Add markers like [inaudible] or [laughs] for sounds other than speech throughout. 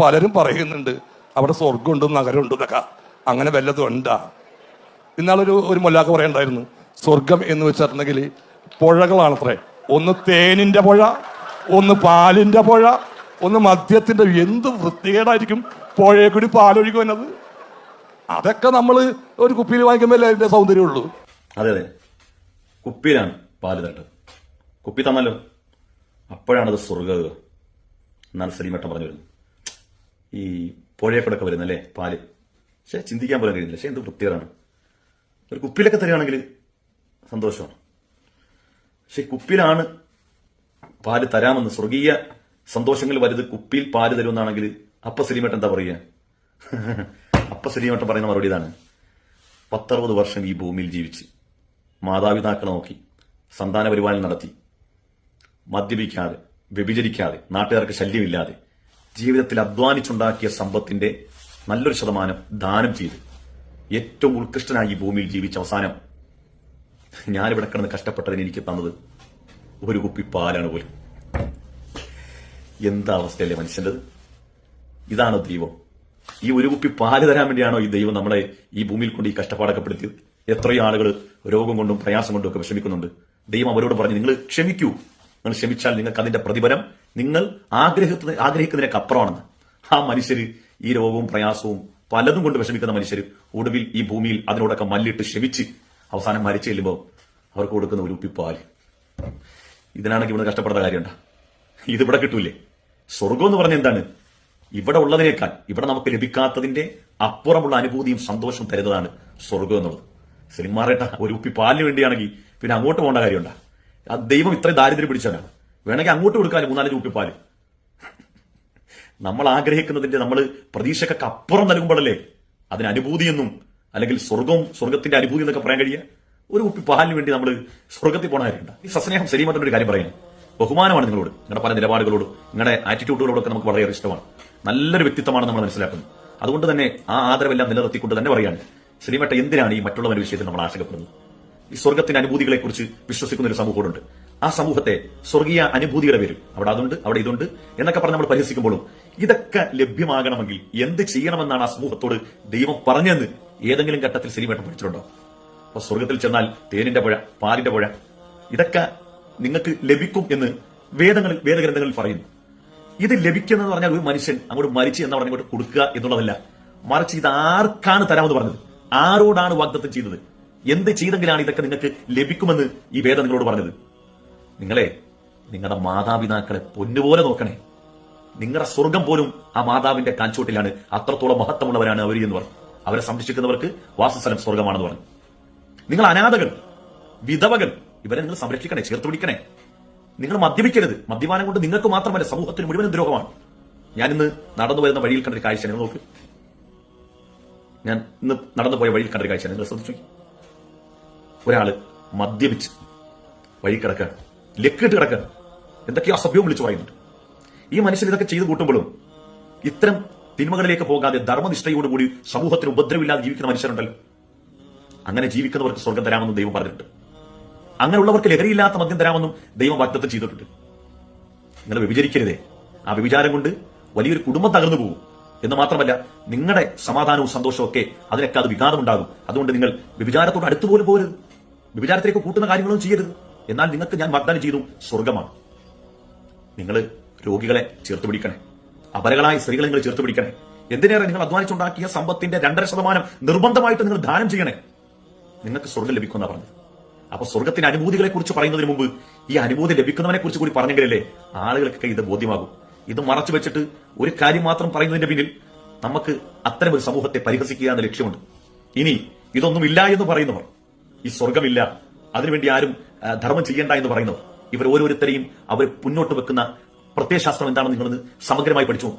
പലരും പറയുന്നുണ്ട് അവിടെ സ്വർഗമുണ്ട് നഗരമുണ്ട് എന്നൊക്കെ. അങ്ങനെ വല്ലതും ഉണ്ടാ. ഇന്നാളൊരു ഒരു മൊല്ലാക്ക പറയണ്ടായിരുന്നു സ്വർഗം എന്ന് വെച്ചിട്ടുണ്ടെങ്കിൽ പുഴകളാണത്രേ. ഒന്ന് തേനിന്റെ പുഴ ഒന്ന് പാലിന്റെ പുഴ ഒന്ന് മദ്യത്തിന്റെ എന്ത് വൃത്തികേടായിരിക്കും പുഴയെ കൂടി പാലൊഴുകി എന്നത്? അതൊക്കെ നമ്മൾ ഒരു കുപ്പിയിൽ വാങ്ങിക്കുമ്പോൾ അതിന്റെ സൗന്ദര്യമുള്ളൂ അതെ അതെ. കുപ്പിയിലാണ് പാൽ തട്ട് കുപ്പി തന്നല്ലോ അപ്പോഴാണത് സ്വർഗ എന്നാണ് സലീമേട്ടൻ പറഞ്ഞു വരുന്നത് ഈ പുഴയെക്കൂടൊക്കെ വരുന്നല്ലേ? പാൽ. പക്ഷെ ചിന്തിക്കാൻ പോലും കഴിയുന്നില്ല. പക്ഷെ എന്ത് വൃത്തികേടാണ്. ഒരു കുപ്പിയിലൊക്കെ തരികയാണെങ്കിൽ സന്തോഷമാണ്. പക്ഷെ കുപ്പിയിലാണ് പാൽ തരാമെന്ന് സ്വർഗീയ സന്തോഷങ്ങൾ വലുത് കുപ്പിയിൽ പാൽ തരുമെന്നാണെങ്കിൽ അപ്പ സലീമേട്ടൻ എന്താ പറയുക? [laughs] അപ്പ സലീമേട്ടൻ പറയുന്ന മറുപടി ഇതാണ്. പത്തറുപത് വർഷം ഈ ഭൂമിയിൽ ജീവിച്ച് മാതാപിതാക്കളെ നോക്കി സന്താന പരിപാലനം നടത്തി മദ്യപിക്കാതെ വ്യഭിചരിക്കാതെ നാട്ടുകാർക്ക് ശല്യമില്ലാതെ ജീവിതത്തിൽ അധ്വാനിച്ചുണ്ടാക്കിയ സമ്പത്തിന്റെ നല്ലൊരു ശതമാനം ദാനം ചെയ്ത്. ഏറ്റവും ഉത്കൃഷ്ടനായി ഈ ഭൂമിയിൽ ജീവിച്ച അവസാനം ഞാനിവിടെ കിടന്ന് കഷ്ടപ്പെട്ടതിന് എനിക്ക് തന്നത് ഒരു കുപ്പി പാലാണ് പോലും. എന്താ അവസ്ഥയല്ലേ മനുഷ്യന്റെ ഇതാണോ ദൈവം. ഈ ഒരു കുപ്പി പാൽ തരാൻ വേണ്ടിയാണോ ഈ ദൈവം നമ്മളെ ഈ ഭൂമിയിൽ കൊണ്ട് ഈ കഷ്ടപ്പാടൊക്കെ പെടുത്തിയത്? എത്രയോ ആളുകൾ രോഗം കൊണ്ടും പ്രയാസം കൊണ്ടും ഒക്കെ വിഷമിക്കുന്നുണ്ട്. ദൈവം അവരോട് പറഞ്ഞു നിങ്ങൾ ക്ഷമിക്കൂ. നിങ്ങൾ ക്ഷമിച്ചാൽ നിങ്ങൾക്ക് അതിന്റെ പ്രതിഫലം നിങ്ങൾ ആഗ്രഹിക്കുന്ന ആഗ്രഹിക്കുന്നതിനൊക്കെ അപ്പുറമാണെന്ന്. ആ മനുഷ്യർ ഈ രോഗവും പ്രയാസവും പലതും കൊണ്ട് വിഷമിക്കുന്ന മനുഷ്യർ ഒടുവിൽ ഈ ഭൂമിയിൽ അതിനോടൊക്കെ മല്ലിട്ട് ക്ഷമിച്ച് അവസാനം മരിച്ചു ചെല്ലുമ്പോൾ അവർക്ക് കൊടുക്കുന്ന ഒരു ഉപ്പിപ്പാൽ പാൽ ഇതിനാണെങ്കിൽ ഇവിടെ കഷ്ടപ്പെടുന്ന കാര്യമുണ്ട്? ഇതിവിടെ കിട്ടൂലേ? സ്വർഗം എന്ന് പറഞ്ഞ എന്താണ്? ഇവിടെ ഉള്ളതിനേക്കാൾ ഇവിടെ നമുക്ക് ലഭിക്കാത്തതിന്റെ അപ്പുറമുള്ള അനുഭൂതിയും സന്തോഷവും തരുന്നതാണ് സ്വർഗം എന്നുള്ളത്. സിനിമാറേട്ട ഒരു ഉപ്പി പാലിന് വേണ്ടിയാണെങ്കിൽ പിന്നെ അങ്ങോട്ട് പോകേണ്ട കാര്യമുണ്ടാ? ദൈവം ഇത്രയും ദാരിദ്ര്യം പിടിച്ചവനാണ്. വേണമെങ്കിൽ അങ്ങോട്ട് കൊടുക്കാൻ മൂന്നാൽ പാൽ. നമ്മൾ ആഗ്രഹിക്കുന്നതിന്റെ നമ്മൾ പ്രതീക്ഷക്കൊക്കെ അപ്പുറം നൽകുമ്പോഴല്ലേ അതിന് അനുഭൂതിയെന്നും അല്ലെങ്കിൽ സ്വർഗവും സ്വർഗത്തിന്റെ അനുഭൂതി എന്നൊക്കെ പറയാൻ കഴിയുക? ഒരു കുപ്പി പാലിന് വേണ്ടി നമ്മൾ സ്വർഗത്തിൽ പോണ കാര്യമുണ്ട്. ഈ സസ്നേഹം സലീമത്തിന്റെ ഒരു കാര്യം പറയാം. ബഹുമാനമാണ് നിങ്ങളോട്. നിങ്ങളുടെ പല നിലപാടുകളോട് നിങ്ങളുടെ ആറ്റിറ്റ്യൂഡുകളോടൊക്കെ നമുക്ക് വളരെയേറെ ഇഷ്ടമാണ്. നല്ലൊരു വ്യക്തിത്വമാണ് നമ്മൾ മനസ്സിലാക്കുന്നത്. അതുകൊണ്ട് തന്നെ ആ ആദരവെല്ലാം നിലനിർത്തിക്കൊണ്ട് തന്നെ പറയാണ് ശ്രീമട്ട എന്തിനാണ് ഈ മറ്റുള്ളവരുടെ വിഷയത്തിൽ നമ്മൾ ആശങ്കപ്പെടുന്നത്? ഈ സ്വർഗത്തിന്റെ അനുഭൂതികളെ കുറിച്ച് വിശ്വസിക്കുന്ന ഒരു സമൂഹമുണ്ട്. ആ സമൂഹത്തെ സ്വർഗീയ അനുഭൂതിയുടെ വരും അവിടെ അതുണ്ട് അവിടെ ഇതുണ്ട് എന്നൊക്കെ പറഞ്ഞ് നമ്മൾ പരിഹസിക്കുമ്പോഴും ഇതൊക്കെ ലഭ്യമാകണമെങ്കിൽ എന്ത് ചെയ്യണമെന്നാണ് ആ സമൂഹത്തോട് ദൈവം പറഞ്ഞെന്ന് ഏതെങ്കിലും ഘട്ടത്തിൽ സിനിമേട്ടം പഠിച്ചിട്ടുണ്ടോ? അപ്പൊ സ്വർഗത്തിൽ ചെന്നാൽ തേനിന്റെ പുഴ പാലിന്റെ പുഴ ഇതൊക്കെ നിങ്ങൾക്ക് ലഭിക്കും എന്ന് വേദങ്ങളിൽ വേദഗ്രന്ഥങ്ങളിൽ പറയുന്നു. ഇത് ലഭിക്കുന്നത് പറഞ്ഞാൽ ഒരു മനുഷ്യൻ അങ്ങോട്ട് മരിച്ചു എന്ന് പറഞ്ഞിട്ട് കൊടുക്കുക എന്നുള്ളതല്ല. മറിച്ച് ഇത് ആർക്കാണ് തരാമെന്ന് പറഞ്ഞത്? ആരോടാണ് വാഗ്ദത്തം ചെയ്തത്? എന്ത് ചെയ്തെങ്കിലാണ് ഇതൊക്കെ നിങ്ങൾക്ക് ലഭിക്കുമെന്ന് ഈ വേദം നിങ്ങളോട് പറഞ്ഞത്? നിങ്ങളെ നിങ്ങളുടെ മാതാപിതാക്കളെ പൊന്നുപോലെ നോക്കണേ. നിങ്ങളുടെ സ്വർഗം പോലും ആ മാതാവിന്റെ കാഞ്ചോട്ടിലാണ് അത്രത്തോളം മഹത്വമുള്ളവരാണ് അവർ എന്ന് പറഞ്ഞു. അവരെ സംരക്ഷിക്കുന്നവർക്ക് വാസസ്ഥലം സ്വർഗമാണെന്ന് പറഞ്ഞു. നിങ്ങൾ അനാഥകൾ വിധവകൾ ഇവരെ നിങ്ങൾ സംരക്ഷിക്കണേ ചേർത്ത് പിടിക്കണേ. നിങ്ങൾ മദ്യപിക്കരുത്. മദ്യപാനം കൊണ്ട് നിങ്ങൾക്ക് മാത്രമല്ല സമൂഹത്തിന് മുഴുവൻ ദ്രോഹമാണ്. ഞാൻ ഇന്ന് നടന്നു വരുന്ന വഴിയിൽ കണ്ടൊരു കാഴ്ച നിങ്ങൾ നോക്ക്. ഞാൻ ഇന്ന് നടന്നു പോയ വഴിയിൽ കണ്ടൊരു കാഴ്ച. നിങ്ങൾ ശ്രദ്ധിച്ചു ഒരാൾ മദ്യപിച്ച് വഴി കിടക്കാണ് ലക്കിട്ട് കിടക്കാൻ എന്തൊക്കെയോ അസഭ്യവും വിളിച്ചു പറയുന്നുണ്ട്. ഈ മനുഷ്യൻ ഇതൊക്കെ ചെയ്തു കൂട്ടുമ്പോഴും ഇത്തരം തിന്മകളിലേക്ക് പോകാതെ ധർമ്മനിഷ്ഠയോടുകൂടി സമൂഹത്തിന് ഉപദ്രവമില്ലാതെ ജീവിക്കുന്ന മനുഷ്യരുണ്ടല്ലോ. അങ്ങനെ ജീവിക്കുന്നവർക്ക് സ്വർഗം തരാമെന്നും ദൈവം പറഞ്ഞിട്ടുണ്ട്. അങ്ങനെയുള്ളവർക്ക് ലഹരിയില്ലാത്ത മദ്യം തരാമെന്നും ദൈവം വാഗ്ദത്തം ചെയ്തിട്ടുണ്ട്. നിങ്ങൾ വ്യഭിചരിക്കരുതേ. ആ വ്യഭിചാരം കൊണ്ട് വലിയൊരു കുടുംബം തകർന്നു പോകും. എന്ന് മാത്രമല്ല നിങ്ങളുടെ സമാധാനവും സന്തോഷവും ഒക്കെ അതിനൊക്കെ അത് വികാരമുണ്ടാകും അതുകൊണ്ട് നിങ്ങൾ വ്യഭിചാരത്തോട് അടുത്തുപോലും പോരുത് വ്യഭിചാരത്തിലേക്ക് കൂട്ടുന്ന കാര്യങ്ങളൊന്നും ചെയ്യരുത്. എന്നാൽ നിങ്ങൾക്ക് ഞാൻ വാഗ്ദാനം ചെയ്തു സ്വർഗമാണ് നിങ്ങൾ രോഗികളെ ചേർത്ത് പിടിക്കണേ. അപരകളായ സ്ത്രീകളെ നിങ്ങൾ ചേർത്ത് പിടിക്കണേ. എന്തിനേറെ നിങ്ങൾ അധ്വാനിച്ചുണ്ടാക്കിയ സമ്പത്തിന്റെ രണ്ടര ശതമാനം നിർബന്ധമായിട്ട് നിങ്ങൾ ദാനം ചെയ്യണേ? നിങ്ങൾക്ക് സ്വർഗം ലഭിക്കുമെന്നാ പറഞ്ഞത്. അപ്പൊ സ്വർഗത്തിന്റെ അനുഭൂതികളെ കുറിച്ച് പറയുന്നതിന് മുമ്പ് ഈ അനുഭൂതി ലഭിക്കുന്നവനെ കുറിച്ച് കൂടി പറഞ്ഞെങ്കിലല്ലേ ആളുകൾക്കൊക്കെ ഇത് ബോധ്യമാകും. ഇത് മറച്ചു വെച്ചിട്ട് ഒരു കാര്യം മാത്രം പറയുന്നതിന്റെ പിന്നിൽ നമുക്ക് അത്തരം ഒരു സമൂഹത്തെ പരിഹസിക്കുക എന്ന ലക്ഷ്യമുണ്ട്. ഇനി ഇതൊന്നുമില്ല എന്ന് പറയുന്നവർ ഈ സ്വർഗമില്ല അതിനുവേണ്ടി ആരും ധർമ്മം ചെയ്യേണ്ട എന്ന് പറയുന്നത്. ഇവർ ഓരോരുത്തരെയും അവർ മുന്നോട്ട് വെക്കുന്ന പ്രത്യയശാസ്ത്രം എന്താണെന്ന് നിങ്ങളൊന്ന് സമഗ്രമായി പഠിച്ചു.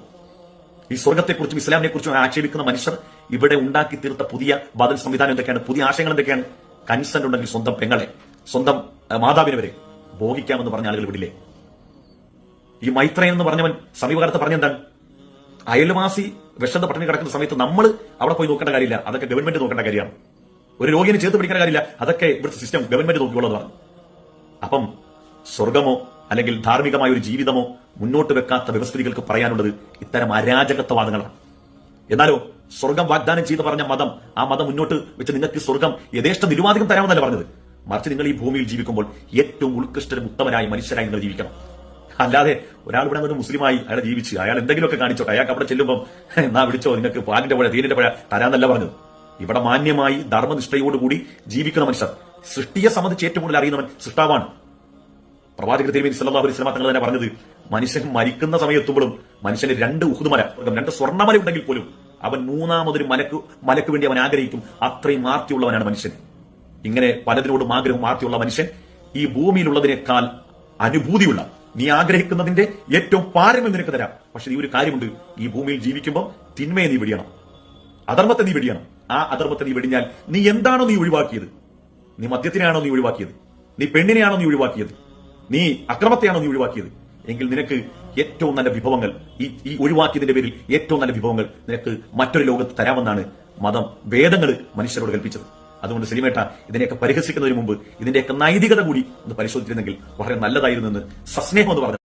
ഈ സ്വർഗത്തെക്കുറിച്ചും ഇസ്ലാമിനെ കുറിച്ചും ആക്ഷേപിക്കുന്ന മനുഷ്യർ ഇവിടെ ഉണ്ടാക്കി തീർത്ത പുതിയ ബദൽ സംവിധാനം എന്തൊക്കെയാണ്? പുതിയ ആശയങ്ങൾ എന്തൊക്കെയാണ്? കൺസെന്റ് ഉണ്ടെങ്കിൽ സ്വന്തം പെങ്ങളെ സ്വന്തം മാതാവിനെ വരെ ഭോഗിക്കാമെന്ന് പറഞ്ഞ ആളുകൾ വിടില്ലേ ഈ മൈത്രയൻ എന്ന് പറഞ്ഞവൻ സമീപകാലത്ത് പറഞ്ഞെന്താണ്? അയൽവാസി വിഷന്ത പട്ടിണി കിടക്കുന്ന സമയത്ത് നമ്മൾ അവിടെ പോയി നോക്കേണ്ട കാര്യമില്ല. അതൊക്കെ ഗവൺമെന്റ് നോക്കേണ്ട കാര്യമാണ്. ഒരു രോഗിയെ ചേർത്ത് പിടിക്കേണ്ട കാര്യമില്ല അതൊക്കെ ഇവിടുത്തെ സിസ്റ്റം ഗവൺമെന്റ് നോക്കിയുള്ളതാണ് അപ്പം സ്വർഗമോ അല്ലെങ്കിൽ ധാർമ്മികമായ ഒരു ജീവിതമോ മുന്നോട്ട് വെക്കാത്ത വ്യവസ്ഥിതികൾക്ക് പറയാനുള്ളത് ഇത്തരം അരാജകത്വവാദങ്ങളാണ്. എന്നാലോ സ്വർഗം വാഗ്ദാനം ചെയ്ത് പറഞ്ഞ മതം ആ മതം മുന്നോട്ട് വെച്ച് നിങ്ങൾക്ക് സ്വർഗം യഥേഷ്ട നിരുവാധികം തരാമെന്നല്ല പറഞ്ഞത്? മറിച്ച് നിങ്ങൾ ഈ ഭൂമിയിൽ ജീവിക്കുമ്പോൾ ഏറ്റവും ഉത്കൃഷ്ടരും ഉത്തമനായ മനുഷ്യരായി നിങ്ങൾ ജീവിക്കണം. അല്ലാതെ ഒരാൾ ഇവിടെ നിന്ന് മുസ്ലിമായി അയാൾ ജീവിച്ച് അയാൾ എന്തെങ്കിലുമൊക്കെ കാണിച്ചോട്ടെ. അയാൾക്ക് അവിടെ ചെല്ലുമ്പോൾ എന്നാ വിളിച്ചോ? നിങ്ങൾക്ക് പാലിന്റെ പുഴ തീരിന്റെ പുഴ തരാന്നല്ല പറഞ്ഞത്. ഇവിടെ മാന്യമായി ധർമ്മനിഷ്ഠയോടുകൂടി ജീവിക്കുന്ന മനുഷ്യർ. സൃഷ്ടിയെ സംബന്ധിച്ച് ഏറ്റവും കൂടുതൽ അറിയുന്നവൻ സൃഷ്ടാവാണ്. പ്രവാചകർ തിരുമേനി സല്ലല്ലാഹു അലൈഹി വസല്ലം തങ്ങൾ തന്നെ പറഞ്ഞത് മനുഷ്യൻ മരിക്കുന്ന സമയത്തുമ്പോഴും മനുഷ്യന് രണ്ട് ഉഹുദുമല രണ്ട് സ്വർണമല ഉണ്ടെങ്കിൽ പോലും അവൻ മൂന്നാമതൊരു മലക്ക് മലക്ക് വേണ്ടി അവൻ ആഗ്രഹിക്കും. അത്രയും ആർത്തിയുള്ളവനാണ് മനുഷ്യൻ. ഇങ്ങനെ പലതിനോടും ആഗ്രഹം ആർത്തിയുള്ള മനുഷ്യൻ ഈ ഭൂമിയിലുള്ളതിനേക്കാൾ അനുഭൂതിയുള്ള നീ ആഗ്രഹിക്കുന്നതിന്റെ ഏറ്റവും പാരമ്യം നിനക്ക് തരാം. പക്ഷെ നീ ഒരു കാര്യമുണ്ട്. ഈ ഭൂമിയിൽ ജീവിക്കുമ്പോൾ തിന്മയെ നീ വെടിയണം. അധർമ്മത്തെ നീ വെടിയണം. ആ അധർമ്മത്തെ നീ വെടിഞ്ഞാൽ നീ എന്താണോ നീ ഒഴിവാക്കിയത്? നീ മദ്യത്തിനെയാണോ നീ ഒഴിവാക്കിയത്? നീ പെണ്ണിനെയാണോ നീ ഒഴിവാക്കിയത്? നീ അക്രമത്തെയാണോ നീ ഒഴിവാക്കിയത്? എങ്കിൽ നിനക്ക് ഏറ്റവും നല്ല വിഭവങ്ങൾ ഈ ഈ ഒഴിവാക്കിയതിന്റെ പേരിൽ ഏറ്റവും നല്ല വിഭവങ്ങൾ നിനക്ക് മറ്റൊരു ലോകത്ത് തരാമെന്നാണ് മതം വേദങ്ങൾ മനുഷ്യരോട് കൽപ്പിച്ചത്. അതുകൊണ്ട് സിനിമേട്ട ഇതിനെയൊക്കെ പരിഹസിക്കുന്നതിന് മുമ്പ് ഇതിന്റെയൊക്കെ നൈതികത കൂടി ഒന്ന് പരിശോധിച്ചിരുന്നെങ്കിൽ വളരെ നല്ലതായിരുന്നു എന്ന് സസ്നേഹം എന്ന് പറഞ്ഞു